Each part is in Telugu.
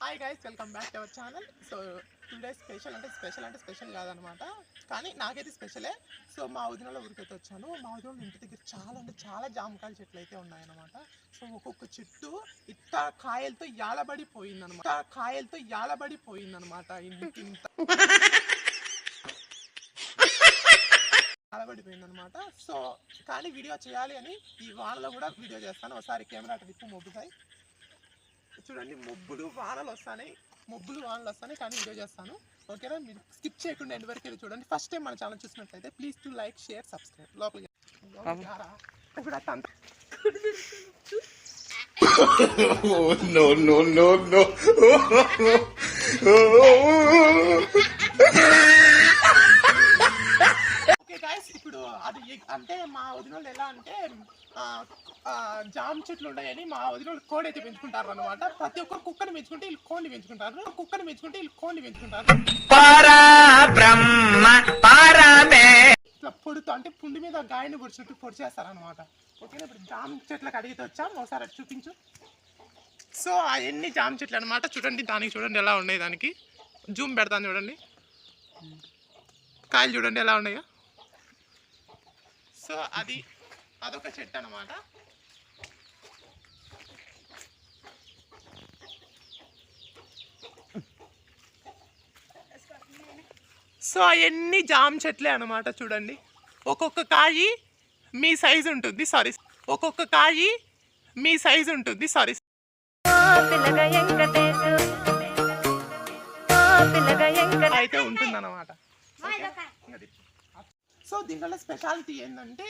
Hi guys welcome back to our channel so today special అంటే స్పెషల్ అంటే స్పెషల్ కాదనమాట. కానీ నాకైతే స్పెషలే సో మా వదినలో ఊరికైతే వచ్చాను. మా వదిన ఇంటి దగ్గర చాలా అంటే చాలా జామకాయల చెట్లు అయితే ఉన్నాయన్నమాట. సో ఒక్కొక్క చెట్టు ఇట్ట కాయలతో యాలబడి పోయిందనమాట కాయలతో యాలబడి పోయిందనమాట ఇంత ఇంత సో కానీ వీడియో చేయాలి అని ఈ వానలో కూడా వీడియో చేస్తాను. ఒకసారి కెమెరా అటు తిప్పు మొబ్బుతాయి చూడండి మొబ్బులు వానలు వస్తాయి మొబ్బులు వానలు వస్తాయి కానీ వీడియో చేస్తాను. ఓకేనా? మీరు స్కిప్ చేయకుండా ఎండ్ వరకు వెళ్ళి చూడండి. ఫస్ట్ టైం మన ఛానల్ చూసినట్లయితే please to like share subscribe లోపలికి రారా. ఇప్పుడు అంత. No, no, no, no. ఇప్పుడు అది అంటే మా వదినోళ్ళు ఎలా అంటే జామ చెట్లు ఉన్నాయని మా వదినోళ్ళు కోడి అయితే పెంచుకుంటారు అనమాట ప్రతి ఒక్కరు కుక్కని పెంచుకుంటే వీళ్ళు కోడిని పెంచుకుంటారు. కుక్కని పెంచుకుంటే వీళ్ళు కోడిని పెంచుకుంటారు. ఇట్లా పొడుతూ అంటే పుండి మీద గాయని పొడిచినట్టు పొడి చేస్తారనమాట ఓకేనా? ఇప్పుడు జామ చెట్లకు అడిగితే వచ్చాం. ఒకసారి అటు చూపించు. సో అవన్నీ జామ చెట్లు అనమాట చూడండి దానికి చూడండి ఎలా ఉన్నాయి దానికి. జూమ్ పెడతాను చూడండి. కాయలు చూడండి ఎలా ఉన్నాయో. సో అది అదొక చెట్టు అనమాట సో అవన్నీ జామ చెట్లే అనమాట చూడండి. ఒక్కొక్క కాయి మీ సైజు ఉంటుంది సారీ. ఒక్కొక్క కాయి మీ సైజు ఉంటుంది సారీ. అయితే ఉంటుంది అనమాట సో దీంట్లో స్పెషాలిటీ ఏంటంటే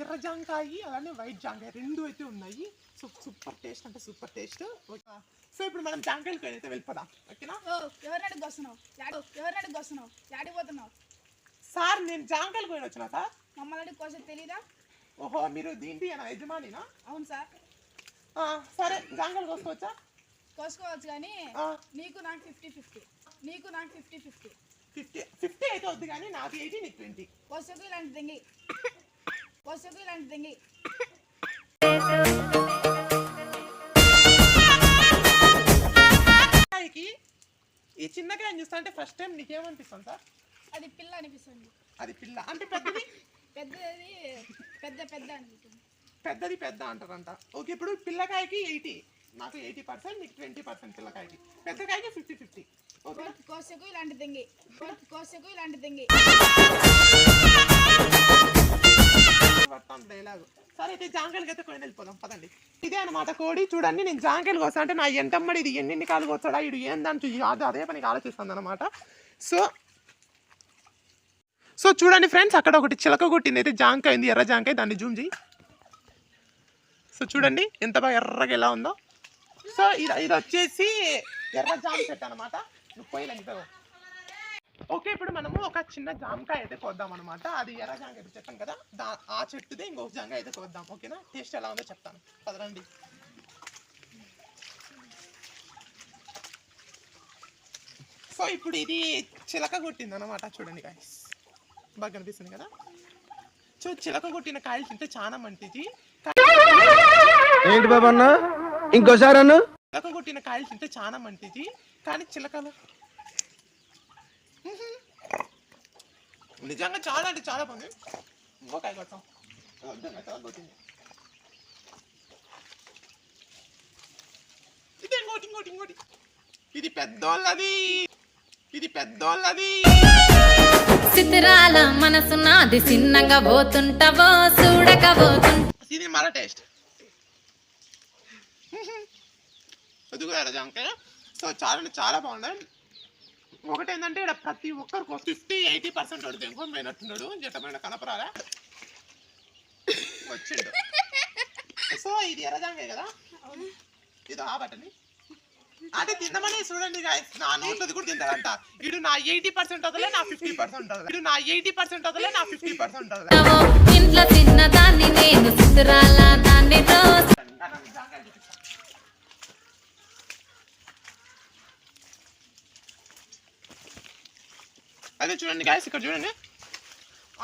ఎర్ర జాంకాయ అలానే వైట్ జాంకాయ రెండు అయితే ఉన్నాయి. సో సూపర్ టేస్ట్ అంటే సూపర్ టేస్ట్. సో ఇప్పుడు మనం జాంకాయలకి అయితే వెళ్ళిపోదాం. ఓకేనా? ఓ ఎవరిని అడిగి వస్తున్నావు వస్తున్నావు యాడికి పోతున్నావు. సార్ నేను జాంకాయలు పోయిన వచ్చిన సార్? మమ్మల్ని కోసం తెలీదా? ఓహో మీరు దీంటి యజమానినా? అవును సార్. సరే జాంకాయలు కోసుకోవచ్చా? కోసుకోవచ్చు కానీ నీకు నాకు ఫిఫ్టీ ఫిఫ్టీ. నీకు నాకు ఫిఫ్టీ ఫిఫ్టీ. ఫిఫ్టీ ఫిఫ్టీ అయితే వద్దు కానీ నాకు ఎయిటీ నీకు ట్వంటీ. కోసకు ఇలాంటి దెంగి. కోసకు ఇలాంటి దెంగి. ఈ చిన్న కాయని చూస్తా అంటే ఫస్ట్ టైం నీకేమనిపిస్తుంది సార్? అది పిల్ల అనిపిస్తుంది. అది పిల్ల. అంటే పెద్దది? పెద్దది పెద్ద పెద్ద అనిపిస్తుంది పెద్దది పెద్ద అంటారంట. ఓకే ఇప్పుడు పిల్లకాయకి ఎయిటీ. నాకు ఎయిటీ పర్సెంట్ నీకు ట్వంటీ పర్సెంట్ పిల్లకాయకి పెద్దకాయకి ఫిఫ్టీ ఫిఫ్టీ కోసకు ఇలాంటి దెంగి. కోసకు ఇలాంటి డైలాగ్ సరే అయితే జాంకాయలకి అయితే కొని వెళ్ళిపోదాం. పదండి. ఇదే అనమాట కోడి. చూడండి నేను జాంకాయలు కోస్తా అంటే నా ఎంటమ్మడి ఇది? ఎన్ని కాలు కోస్తాడా? ఇడు ఏందని చూసి అది అదే పనికి ఆలోచిస్తుంది అనమాట సో సో చూడండి ఫ్రెండ్స్ అక్కడ ఒకటి చిలక కొట్టింది. అయితే జాంకాయ ఉంది ఎర్ర జాంకాయ. దాన్ని జూమ్ చేయి సో చూడండి ఎంత బాగా ఎర్రగా ఎలా ఉందో. సో ఇది ఇది వచ్చేసి ఎర్ర జామ చెట్టు అనమాట నువ్వు పోయిన ఓకే ఇప్పుడు మనము ఒక చిన్న జామకాయ అయితే కోద్దాం అనమాట అది ఎర్ర జామకాయ ఇప్పుడు చెప్పాను కదా దా ఆ చెట్టుదే ఇంకొక జామకాయ అయితే కోద్దాం ఓకేనా? టేస్ట్ ఎలా ఉందో చెప్తాను. పదరండి. సో ఇప్పుడు ఇది చిలక కొట్టింది అనమాట చూడండి గాయస్ బాగా కనిపిస్తుంది కదా? సో చిలక కొట్టిన కాయలు తింటే చాలా మంచిది. ఏంటి బాబన్న ఇంకోసారి అన్న? చిలక కొట్టిన కాయలు తింటే చాలా మంచిది. కానీ చిలకలు. నిజంగా చాలా అంటే చాలా బాగుంది. ఇంకో కాయ కొట్టింది ఇది ఇంకోటి ఇంకోటి ఇంకోటి. ఇది పెద్దోళ్ళది. ఇది పెద్దోళ్ళది. చిత్రాల మనసు నాది చిన్నగా పోతుంటావో చూడక పోతుంట ఇది మన టేస్ట్. అది కూడా జాంకాయ సో చాలా అంటే చాలా బాగుంది. ఒకటి ఏంటంటే ఇక్కడ ప్రతి ఒక్కరికి ఫిఫ్టీ ఎయిటీ పర్సెంట్ పడుతుంది ఇంకో పోయినట్టున్నాడు జట్టమైన కనపరాలా వచ్చిండు. సో ఇది ఎర్రజాంకాయ కదా? ఇది ఆ బట్టని. అంటే తిందామని చూడండి guys. నా నోట్లది కూడా తింటాడంట. ఇటు నా ఎయిటీ పర్సెంట్ వదలే నా ఫిఫ్టీ పర్సెంట్ వదలే. ఇటు నా ఎయిటీ పర్సెంట్ వదలే నా ఫిఫ్టీ పర్సెంట్ వదలే. ఇంట్లో నేను చిత్రాల దాన్ని రోజు అదే చూడండి గాయస్ ఇక్కడ చూడండి.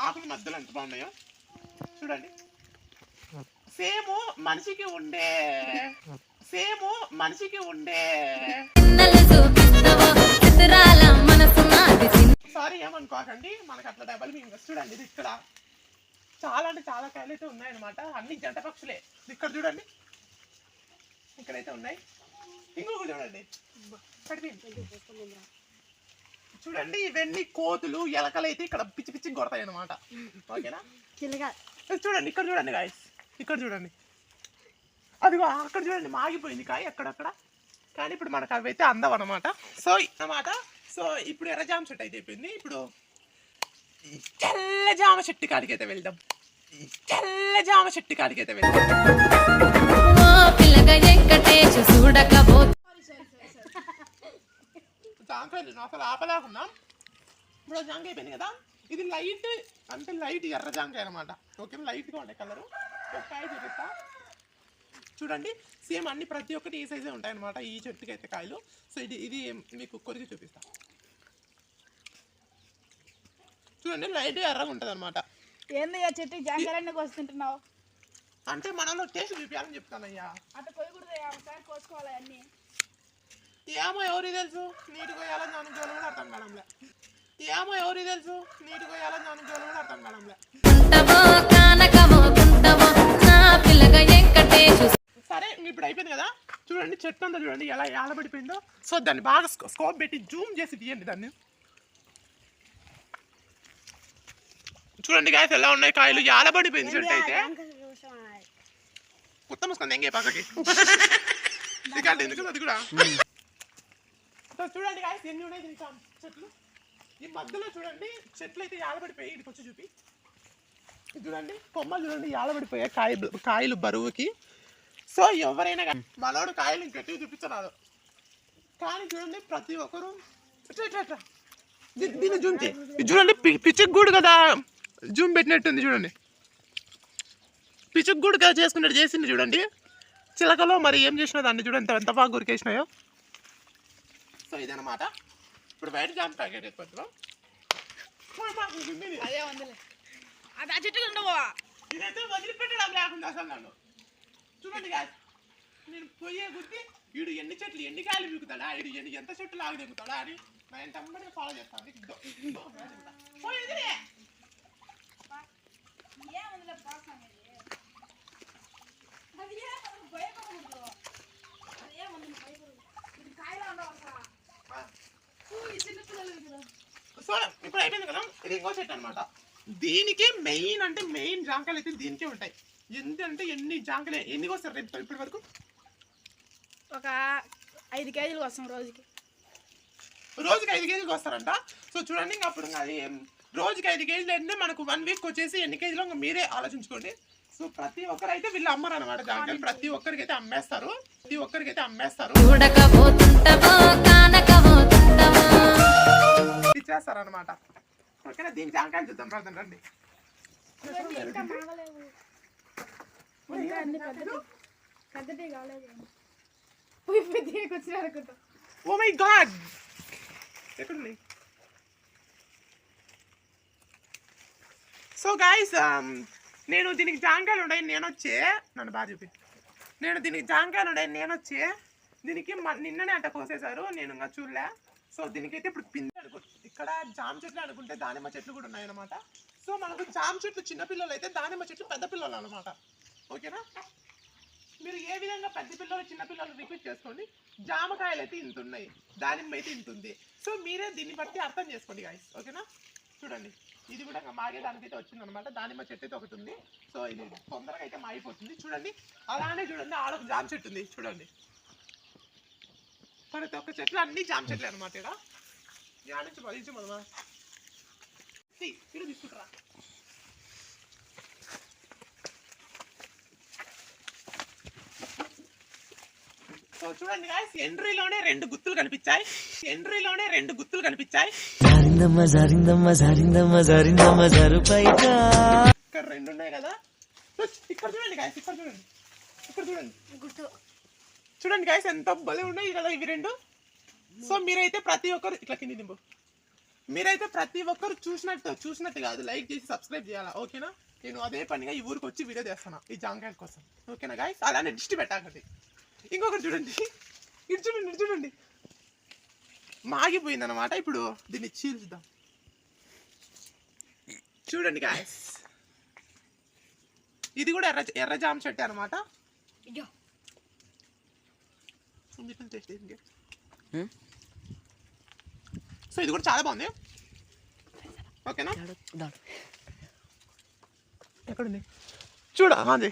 ఆకులు మధ్యలో ఎంత బాగున్నాయో. చూడండి. సేమ్ మనిషికి ఉండే. సేమ్ మనిషికి ఉండే. సారీ ఏమనుకోకండి మనకు అట్లా డబల్ మేము చూడండి ఇది ఇక్కడ. చాలా అంటే చాలా కాయలు అయితే ఉన్నాయన్నమాట. అన్ని జంట పక్షులే. ఇక్కడ చూడండి. ఇక్కడైతే ఉన్నాయి. ఇంకొకటి చూడండి. పడిపోయింది. చూడండి ఇవన్నీ కోతులు ఎలకలు అయితే ఇక్కడ పిచ్చి పిచ్చి కొడతాయి అనమాట ఓకేనా చూడండి ఇక్కడ చూడండి గాయస్ ఇక్కడ చూడండి. అదిగో అక్కడ చూడండి మాగిపోయింది కాయ అక్కడక్కడ. కానీ ఇప్పుడు మనకు అవి అయితే అందం అనమాట సో అన్నమాట. సో ఇప్పుడు ఎర్ర జామ చెట్టు అయితే అయిపోయింది. ఇప్పుడు తెల్ల జామ చెట్టు కాడికి అయితే వెళ్దాం. తెల్ల జామ చెట్టు కాడికి అయితే వెళ్దాం. పిల్లగా చూడకపో జాంకాయలు అసలు ఆపలేకున్నాం? ఇప్పుడు జాంకాయ అయిపోయింది కదా ఇది లైట్ అంటే లైట్ ఎర్ర జాంకాయ అనమాట ఓకే లైట్గా ఉండే కలరు ఒక కాయ చూపిస్తా. చూడండి సేమ్ అన్ని ప్రతి ఒక్కటి ఈ సైజే ఉంటాయి అనమాట ఈ చెట్టుకి అయితే కాయలు. సో ఇది ఇది మీకు కొరికి చూపిస్తా. చూడండి లైట్ ఎర్రగా ఉంటుంది అనమాట ఏంది చెట్టు జాంకాయలన్నీ అంటే మనలో టేస్ట్ చూపించాలని చెప్తానయ్యా. అట్లా కొయ్యకూడదు ఒకసారి కోసుకోవాలి అన్ని. ఏమో ఎవరికి తెలుసు? నీటి కొయ్యాలని దాని జోలు కూడా అర్థం కావడంలే. ఏమో ఎవరికి తెలుసు? నీటి కొయ్యాలని దాని జోలు కూడా అర్థం కావడంలే. సరే ఇప్పుడు అయిపోయింది కదా? చూడండి చెట్టు అంతా చూడండి ఎలా ఏలబడిపోయిందో. సో దాన్ని బాగా స్కో- స్కోప్ పెట్టి జూమ్ చేసి తీయండి దాన్ని. చూడండి గాయస్ ఎలా ఉన్నాయి కాయలు? ఏలబడిపోయింది చెట్టు అయితే. మొత్తం వస్తుంది ఎంగే పక్కకి ఇక అంటే ఎందుకు? అది కూడా. సో చూడండి గాయస్ ఎన్ని ఉన్నాయి దీనికి చెట్లు. ఈ మధ్యలో చూడండి చెట్లు అయితే ఆడబడిపోయాయి ఇటు వచ్చి చూపి. ఇది చూడండి కొమ్మలు చూడండి ఆడబడిపోయాయి కాయ కాయలు బరువుకి. సో ఎవరైనా కానీ మనోడు కాయలు ఇంకెట్టి చూపించరాదు. కానీ చూడండి ప్రతి ఒక్కరు దీ- దీన్ని జూమ్ ఇది చూడండి పి- పిచ్చికి గూడు కదా. జూమ్ పెట్టినట్టుంది చూడండి. పిచ్చికి గూడు కదా చేసుకున్నట్టు చేసింది చూడండి. చిలకలో మరి ఏం చేసినా దాన్ని చూడండి ఎంత- ఎంత బాగా గురికేసినాయో సో ఇదన్నమాట. ఇప్పుడు బయట జామ్ ప్యాకెట్ అదే ఉందిలే అది ఆ చెట్టు ఉండవు ఇదైతే వదిలిపెట్టడం లేకుండా అసలు నన్ను. చూడండి. నేను పోయే గుర్తి వీడు ఎన్ని చెట్లు ఎన్ని కాయలు పీకుతాడా? వీడు ఎన్ని ఎంత చెట్లు ఆగి దిగుతాడా అని నా ఎంత అమ్మడే ఫాలో చేస్తాను ఇదో, ఇదో, ఇది. అది భయపడకూడదు. అది ఏముంది, భయపడకూడదు. ఇది కాయలా ఉండవు? ఇప్పుడు అయిపోయింది కదా? ఇది ఇంకో చెట్టు అనమాట దీనికి మెయిన్ అంటే మెయిన్ జాంకాయలు అయితే దీనికే ఉంటాయి. ఎందుకంటే ఎన్ని జాంకాయలు ఎన్ని వస్తారు రేపు ఇప్పటి వరకు? ఒక ఐదు కేజీలు వస్తాం రోజుకి. రోజుకి ఐదు కేజీలు వస్తారంట సో చూడండి ఇంకా అప్పుడు అది రోజుకి ఐదు కేజీలు అంటే మనకు వన్ వీక్ వచ్చేసి ఎన్ని కేజీలు? మీరే ఆలోచించుకోండి. సో ప్రతి ఒక్కరైతే వీళ్ళు అమ్మరు అనమాట జాంకాయలు ప్రతి ఒక్కరికి అయితే అమ్మేస్తారు. ప్రతి ఒక్కరికి అయితే అమ్మేస్తారు ఇచ్చేస్తారు అనమాట ఓకేనా? దీనికి జాంకాయలు చూద్దాం. ప్రజెంట్ రండి. Oh my god! So guys నేను దీనికి జాంకాయలు ఉన్నాయి నేను వచ్చే నన్ను బాగా చూపి. నేను దీనికి జాంకాయలు ఉన్నాయి నేను వచ్చే దీనికి నిన్ననే అట్ట కోసేశారు నేను ఇంకా చూడలే. సో దీనికైతే ఇప్పుడు పిండి అనుకో ఇక్కడ జామ చెట్లు అనుకుంటే దానిమ్మ చెట్లు కూడా ఉన్నాయన్నమాట. సో మనకు జామ చెట్లు చిన్నపిల్లలు అయితే దానిమ్మ చెట్లు పెద్ద పిల్లలు అనమాట ఓకేనా? మీరు ఏ విధంగా పెద్ద పిల్లలు చిన్నపిల్లలు రిక్వెస్ట్ చేసుకోండి జామకాయలు అయితే ఇంత ఉన్నాయి దానిమ్మ అయితే ఇంత ఉంది. సో మీరే దీన్ని బట్టి అర్థం చేసుకోండి గాయస్ ఓకేనా? చూడండి. ఇది కూడా ఇంకా దానికైతే వచ్చింది అనమాట దానిమ్మ చెట్టు అయితే ఒకటి ఉంది. సో ఇది తొందరగా అయితే మాగిపోతుంది. చూడండి. అలానే చూడండి. ఆడ ఒక జామ చెట్టు ఉంది. చూడండి. ప్రతి ఒక్క చెట్లు అన్ని జామ చెట్లు అనమాట ఇక్కడ. యాడ నుంచి పదించి మనమా తీసుకుంటారా. సో చూడండి guys, ఎంట్రీలోనే రెండు గుత్తులు కనిపించాయి. ఎంట్రీలోనే రెండు గుత్తులు కనిపించాయి. జారిందమ్మ జారిందమ్మ జారిందమ్మ జారిందమ్మ జారు బయట ఇక్కడ రెండు ఉన్నాయి కదా. సో ఇక్కడ చూడండి గాయస్ ఇక్కడ చూడండి. ఇక్కడ చూడండి. గుర్తు చూడండి గాయస్ ఎంత భలే ఉన్నాయి కదా ఇవి రెండు. సో మీరైతే ప్రతి ఒక్కరు ఇట్లా కింది దింపు. మీరైతే ప్రతి ఒక్కరు చూసినట్టు చూసినట్టు కాదు. లైక్ చేసి సబ్స్క్రైబ్ చేయాలా? ఓకేనా? నేను అదే పనిగా ఈ ఊరికి వచ్చి వీడియో చేస్తాను? ఈ జాంకాయల కోసం. ఓకేనా గాయస్ అలానే దిష్టి పెట్టాకండి. ఇంకొకటి చూడండి. ఇటు చూడండి ఇటు చూడండి. మాగిపోయింది అనమాట ఇప్పుడు. దీన్ని చీల్చుదాం. చూడండి గాయస్ ఇది కూడా ఎర్ర ఎర్ర జామ చెట్టు అనమాట సో ఇది కూడా చాలా బాగుంది. ఓకేనా? ఎక్కడుంది? చూడ అది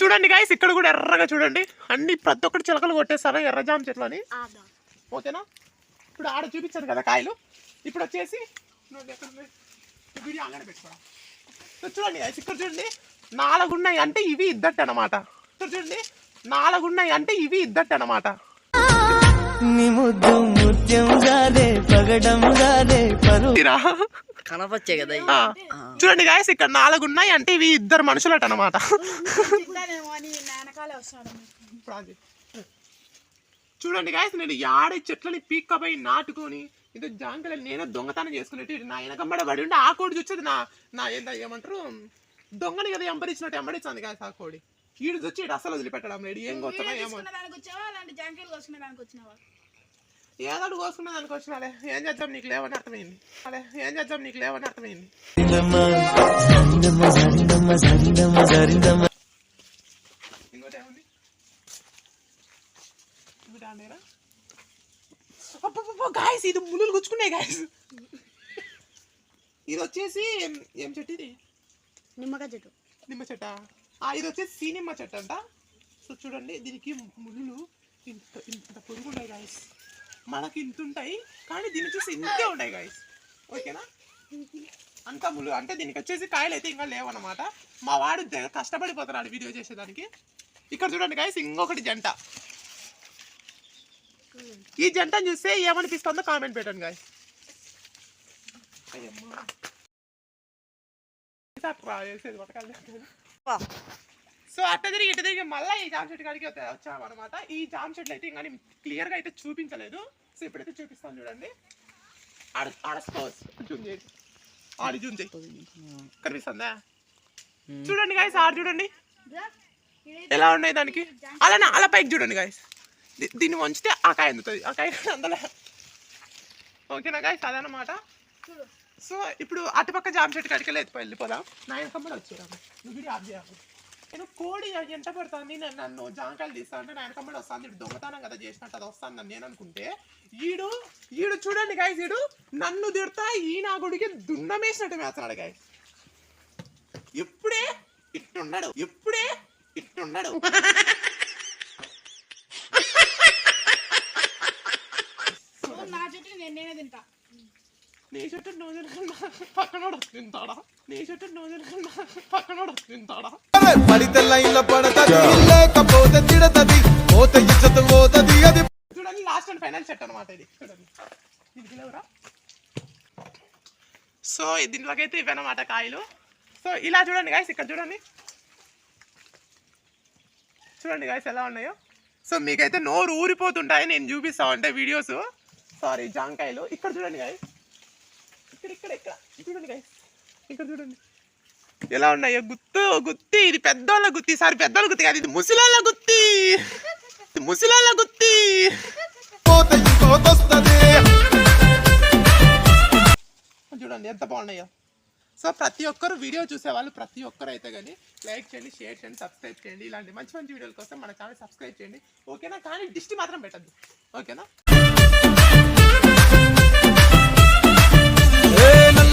చూడండి గాయస్ ఇక్కడ కూడా ఎర్రగా చూడండి. అన్ని ప్రతి ఒక్కటి చిలకలు కొట్టేస్తారు ఎర్ర జామ చెట్లు అని. ఆదా. ఓకేనా? ఇప్పుడు ఆడ చూపించాను కదా కాయలు. ఇప్పుడు వచ్చేసి చూడండి guys, ఇక్కడ చూడండి. నాలుగు ఉన్నాయి అంటే ఇవి ఇద్దట్టు అనమాట ఇక్కడ చూడండి. నాలుగు ఉన్నాయి అంటే ఇవి ఇద్దట్టు అనమాట నీ ముద్దు ముత్యం జారే పగడం జారే పరు కనపచ్చే కదా చూడండి గాయస్ ఇక్కడ నాలుగు ఉన్నాయి అంటే ఇవి ఇద్దరు మనుషులట అనమాట. చూడండి గాయస్ నేను యాడ చెట్లని పీక్కపోయి నాటుకొని ఇది జాంకలని నేను దొంగతనం చేసుకునేట్టు ఇటు నా వెనకంబడ పడి ఉంటే ఆ కోడి చూసేది నా నా ఏందా ఏమంటారు? దొంగని కదా ఎంబరించినట్టు ఎంబడించింది గాయస్ ఆ కోడి. ఈడు వచ్చి అసలు వదిలిపెట్టడం లేడు ఏం కొత్తగా ఏమో. తీసుకున్న దానికి వచ్చావా అలాంటి జాంకాయలు కోసుకునే దానికి వచ్చినావా ఏదాడు కోసుకున్న దానికి వచ్చినాలే ఏం చేద్దాం నీకు లేవని అర్థమైంది. అలే ఏం చేద్దాం నీకు లేవని అర్థమైంది. ఇంకోటి ఏముంది ఇంకోటి ఆడేరా గాయస్ ఇది ముళ్ళు గుచ్చుకున్నాయి గాయస్ ఇది వచ్చేసి ఏం- చెట్టు ఇది? నిమ్మకాయ చెట్టు. నిమ్మ చెట్ట? ఆ, ఇది వచ్చేసి సీనిమ్మ చెట్టు అంట. సో చూడండి దీనికి ముళ్ళు ఇంత ఇంత పొడుగు ఉన్నాయి గాయస్ మనకి ఇంత ఉంటాయి కానీ దీన్ని చూసి ఇంతే ఉంటాయి గాయస్ ఓకేనా? అంత ముళ్ళు అంటే దీనికి వచ్చేసి కాయలు అయితే ఇంకా లేవన్నమాట. మా వాడు తెగ కష్టపడిపోతున్నాడు వీడియో చేసేదానికి. ఇక్కడ చూడండి గాయస్ ఇంకొకటి జంట. ఈ జంటను చూస్తే ఏమనిపిస్తుందో కామెంట్ పెట్టండి గాయస్ అయ్యమ్మా. ఇట్లా పట్టకాలి సో అట్ట తిరిగి ఇటు తిరిగి మళ్ళీ ఈ జామ్ చెట్టు కాడికి వచ్చాం అనమాట ఈ జామ్ చెట్లు అయితే ఇంకా క్లియర్గా అయితే చూపించలేదు. సో ఇప్పుడైతే చూపిస్తాను చూడండి. ఆడ ఆడ స్కోర్స్ జూమ్ చేసి ఆడి జూమ్ చేయి. కనిపిస్తుందా? చూడండి గాయస్ ఆడ చూడండి. ఎలా ఉన్నాయి దానికి? అలానే అలా పైకి చూడండి గాయస్ దీన్ని వంచితే ఆ కాయ అందుతుంది. ఆ కాయ అందలే. ఓకేనా గాయస్ అదనమాట సో ఇప్పుడు అటుపక్క జామ చెట్టు కాడికి వెళ్ళిపోదాం. నా వచ్చేదాము నువ్వు వీడియో ఆఫ్ చేయాలి నేను కోడి ఎంట పడుతుంది? నేను నన్ను జాంకాయలు తీస్తా అంటే నా కమ్మడి వస్తాను ఇటు దొంగతనం కదా చేసినట్టు అది వస్తాను నన్ను నేను అనుకుంటే ఈడు ఈడు చూడండి గాయస్ ఈడు నన్ను తిడతా ఈ నా గుడికి దున్నమేసినట్టు వేస్తున్నాడు గాయస్ ఎప్పుడే ఇట్టున్నాడు ఎప్పుడే ఇట్టున్నాడు నా చెట్టు నేను నేనే తింటా నీ చుట్టూ నువ్వు తినకుండా పక్కనోడు తింటాడా నీ చుట్టూ నువ్వు తినకుండా పక్కనోడు తింటాడా పడితే లైన్ల పడతది లేకపోతే తిడతది పోత ఇచ్చత పోతది అది చూడండి లాస్ట్ అండ్ ఫైనల్ సెట్ అనమాట ఇది చూడండి దీనికి లేవురా సో ఇవన్నమాట కాయలు సో ఇలా చూడండి గాయస్ ఇక్కడ చూడండి చూడండి గాయస్ ఎలా ఉన్నాయో సో మీకైతే నోరు ఊరిపోతుంటాయి నేను చూపిస్తా అంటే వీడియోస్ సారీ జాంకాయలు ఇక్కడ చూడండి గాయస్ ఇక్కడ ఇక్కడ ఇక్కడ. చూడండి గాయస్ ఇక్కడ చూడండి. ఎలా ఉన్నాయో గుత్తు గుత్తి. ఇది పెద్దోళ్ళ గుత్తి. సారీ పెద్దోళ్ళ గుత్తి కాదు ఇది ముసలాళ్ళ గుత్తి. ఇది గుత్తి. పోత చూడండి ఎంత బాగున్నాయో. సో ప్రతి ఒక్కరు వీడియో చూసే వాళ్ళు ప్రతి ఒక్కరు అయితే కానీ లైక్ చేయండి షేర్ చేయండి సబ్స్క్రైబ్ చేయండి. ఇలాంటి మంచి మంచి వీడియోల కోసం మన ఛానల్ సబ్స్క్రైబ్ చేయండి. ఓకేనా? కానీ దిష్టి మాత్రం పెట్టద్దు. ఓకేనా?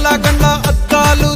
గండ్ల గండ్ల అద్దాలు